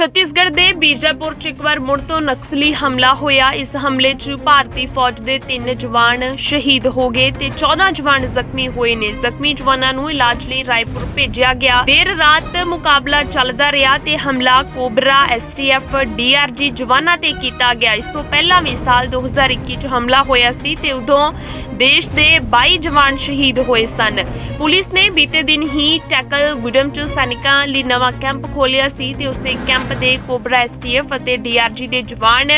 ਛੱਤੀਸਗੜ੍ਹ ਦੇ ਬੀਜਾਪੁਰ ਚ ਇੱਕ ਵਾਰ ਮੁੜ ਤੋਂ ਨਕਸਲੀ ਹਮਲਾ ਹੋਇਆ। ਇਸ ਹਮਲੇ 'ਚ ਭਾਰਤੀ ਫੌਜ ਦੇ ਤਿੰਨ ਜਵਾਨ ਸ਼ਹੀਦ ਹੋ ਗਏ ਤੇ 14 ਜਵਾਨ ਜ਼ਖਮੀ ਹੋਏ ਨੇ। ਜ਼ਖਮੀ ਜਵਾਨਾਂ ਨੂੰ ਇਲਾਜ ਲਈ ਰਾਏਪੁਰ ਭੇਜਿਆ ਗਿਆ। ਦੇਰ ਰਾਤ ਮੁਕਾਬਲਾ ਚੱਲਦਾ ਰਿਹਾ ਤੇ ਹਮਲਾ ਕੋਬਰਾ ਐਸਟੀਐਫ ਡੀਆਰਜੀ ਜਵਾਨਾਂ ਤੇ ਕੀਤਾ ਗਿਆ। ਇਸ ਤੋਂ ਪਹਿਲਾਂ ਵੀ ਸਾਲ 2021 ਚ ਹਮਲਾ ਹੋਇਆ ਸੀ ਤੇ ਉਦੋਂ ਦੇਸ਼ ਦੇ 22 ਜਵਾਨ ਸ਼ਹੀਦ ਹੋਏ ਸਨ। ਪੁਲਿਸ ਨੇ ਬੀਤੇ ਦਿਨ ਹੀ ਟੈਕਲ ਗੁਡਮ ਚ ਸੈਨਿਕਾਂ ਲਈ ਨਵਾਂ ਕੈਂਪ ਖੋਲ੍ਹਿਆ ਸੀ ਤੇ ਉਸੇ ਕੈਂਪ ਦੇ ਕੋਬਰਾ ਐਸਟੀਐਫ ਅਤੇ ਡੀਆਰਜੀ ਦੇ ਜਵਾਨ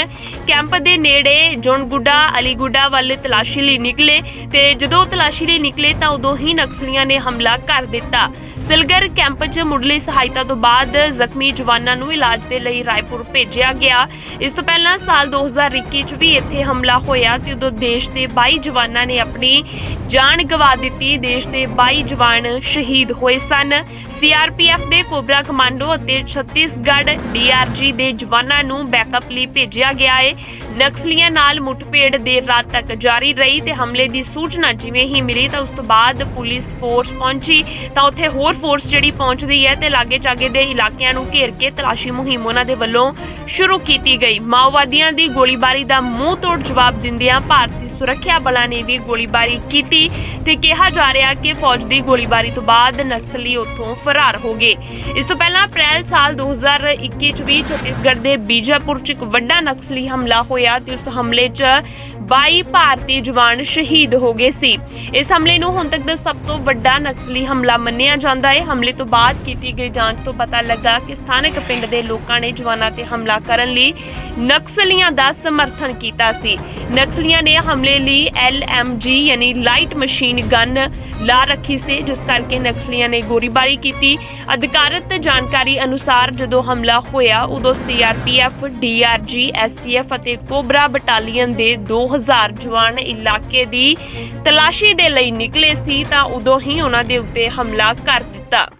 ਕੈਂਪ ਦੇ ਨੇੜੇ ਜੋਨਗੁੱਡਾ, ਅਲੀਗੁੱਡਾ ਵੱਲ ਤਲਾਸ਼ੀ ਲਈ ਨਿਕਲੇ ਤੇ ਜਦੋਂ ਤਲਾਸ਼ੀ ਲਈ ਨਿਕਲੇ ਤਾਂ ਉਦੋਂ ਹੀ ਨਕਸਲੀਆਂ ਨੇ ਹਮਲਾ ਕਰ ਦਿੱਤਾ। ਸਿਲਗਰ ਕੈਂਪ 'ਚ ਮੁੱਢਲੀ ਸਹਾਇਤਾ ਤੋਂ ਬਾਅਦ ਜ਼ਖਮੀ ਜਵਾਨਾਂ ਨੂੰ ਇਲਾਜ ਦੇ ਲਈ ਰਾਏਪੁਰ ਭੇਜਿਆ ਗਿਆ। ਇਸ ਤੋਂ ਪਹਿਲਾਂ ਸਾਲ 2021 'ਚ ਵੀ ਇੱਥੇ ਹਮਲਾ ਹੋਇਆ ਤੇ ਉਦੋਂ ਦੇਸ਼ ਦੇ 22 ਜਵਾਨਾਂ ਨੇ ਆਪਣੀ ਜਾਨ ਗਵਾ ਦਿੱਤੀ। ਦੇਸ਼ ਦੇ 22 ਜਵਾਨ ਸ਼ਹੀਦ ਹੋਏ ਸਨ। ਸੀਆਰਪੀਐਫ ਦੇ ਕੋਬਰਾ ਕਮਾਂਡੋ ਅਤੇ ਛੱਤੀਸਗੜ੍ਹ ਡੀਆਰਜੀ ਦੇ ਜਵਾਨਾਂ ਨੂੰ ਬੈਕਅਪ ਲਈ ਭੇਜਿਆ ਗਿਆ ਹੈ ਨਕਸਲੀਆਂ ਨਾਲ ਮੁੱਠਭੇੜ ਦੇਰ ਰਾਤ ਤੱਕ ਜਾਰੀ ਰਹੀ ਤੇ ਹਮਲੇ ਦੀ ਸੂਚਨਾ ਜਿਵੇਂ ਹੀ ਮਿਲੀ ਤਾਂ ਉਸ ਤੋਂ ਬਾਅਦ ਪੁਲਿਸ ਫੋਰਸ ਪਹੁੰਚੀ ਤਾਂ ਉੱਥੇ ਹੋਰ ਫੋਰਸ ਜਿਹੜੀ ਪਹੁੰਚਦੀ ਹੈ ਤੇ ਲਾਗੇ ਚਾਗੇ ਦੇ ਇਲਾਕਿਆਂ ਨੂੰ ਘੇਰ ਕੇ ਤਲਾਸ਼ੀ ਮੁਹਿੰਮ ਉਹਨਾਂ ਦੇ ਵੱਲੋਂ ਸ਼ੁਰੂ ਕੀਤੀ ਗਈ। ਮਾਓਵਾਦੀਆਂ ਦੀ ਗੋਲੀਬਾਰੀ ਦਾ ਮੂੰਹ ਤੋੜ ਜਵਾਬ ਦਿੰਦਿਆਂ ਭਾਰਤੀ ਸੁਰੱਖਿਆ ਬਲਾਂ ਨੇ ਵੀ ਗੋਲੀਬਾਰੀ ਕੀਤੀ ਤੇ ਕਿਹਾ ਜਾ ਰਿਹਾ ਕਿ ਫੌਜ ਦੀ ਗੋਲੀਬਾਰੀ ਤੋਂ ਬਾਅਦ ਨਕਸਲੀ ਉੱਥੋਂ ਫਰਾਰ ਹੋ ਗਏ। ਇਸ ਤੋਂ ਪਹਿਲਾਂ ਅਪ੍ਰੈਲ ਸਾਲ 2021 ਚ ਵੀ ਛੱਤੀਸਗੜ੍ਹ ਦੇ ਬੀਜਾਪੁਰ ਚ ਇੱਕ ਵੱਡਾ ਨਕਸਲੀ ਹਮਲਾ ਹੋਇਆ ਤੇ ਉਸ ਹਮਲੇ 'ਚ 22 ਭਾਰਤੀ ਜਵਾਨ ਸ਼ਹੀਦ ਹੋ ਗਏ ਸੀ। ਇਸ ਹਮਲੇ ਨੂੰ ਹੁਣ ਤੱਕ ਦਾ ਸਭ ਤੋਂ ਵੱਡਾ ਨਕਸਲੀ ਹਮਲਾ ਮੰਨਿਆ ਜਾਂਦਾ ਹੈ। ਹਮਲੇ ਤੋਂ ਬਾਅਦ ਕੀਤੀ ਗਈ ਜਾਂਚ ਤੋਂ ਪਤਾ ਲੱਗਾ ਕਿ ਸਥਾਨਕ ਪਿੰਡ ਦੇ ਲੋਕਾਂ ਨੇ ਜਵਾਨਾਂ ਤੇ ਹਮਲਾ ਕਰਨ ਲਈ ਨਕਸਲੀਆਂ ਦਾ ਸਮਰਥਨ ਕੀਤਾ ਸੀ। ਨਕਸਲੀਆਂ ਨੇ ਹਮਲੇ ਲਈ ਐਲਐਮਜੀ ਯਾਨੀ ਲਾਈਟ ਮਸ਼ੀਨ ਗਨ ਲਾ ਰੱਖੀ ਸੀ, ਜਿਸ ਕਰਕੇ ਨਕਸਲੀਆਂ ਨੇ ਗੋਲੀਬਾਰੀ ਕੀਤੀ। ਅਧਿਕਾਰਤ ਜਾਣਕਾਰੀ ਅਨੁਸਾਰ ਜਦੋਂ ਹਮਲਾ ਹੋਇਆ, ਉਦੋਂ ਸੀਆਰਪੀਐਫ ਡੀਆਰਜੀ ਐਸਟੀਐਫ ਅਤੇ ਕੋਬਰਾ ਬਟਾਲੀਅਨ ਦੇ 2000 ਜਵਾਨ ਇਲਾਕੇ ਦੀ ਤਲਾਸ਼ੀ ਦੇ ਲਈ ਨਿਕਲੇ ਸੀ ਤਾਂ ਉਦੋਂ ਹੀ ਉਹਨਾਂ ਦੇ ਉੱਤੇ ਹਮਲਾ ਕਰ ਦਿੱਤਾ।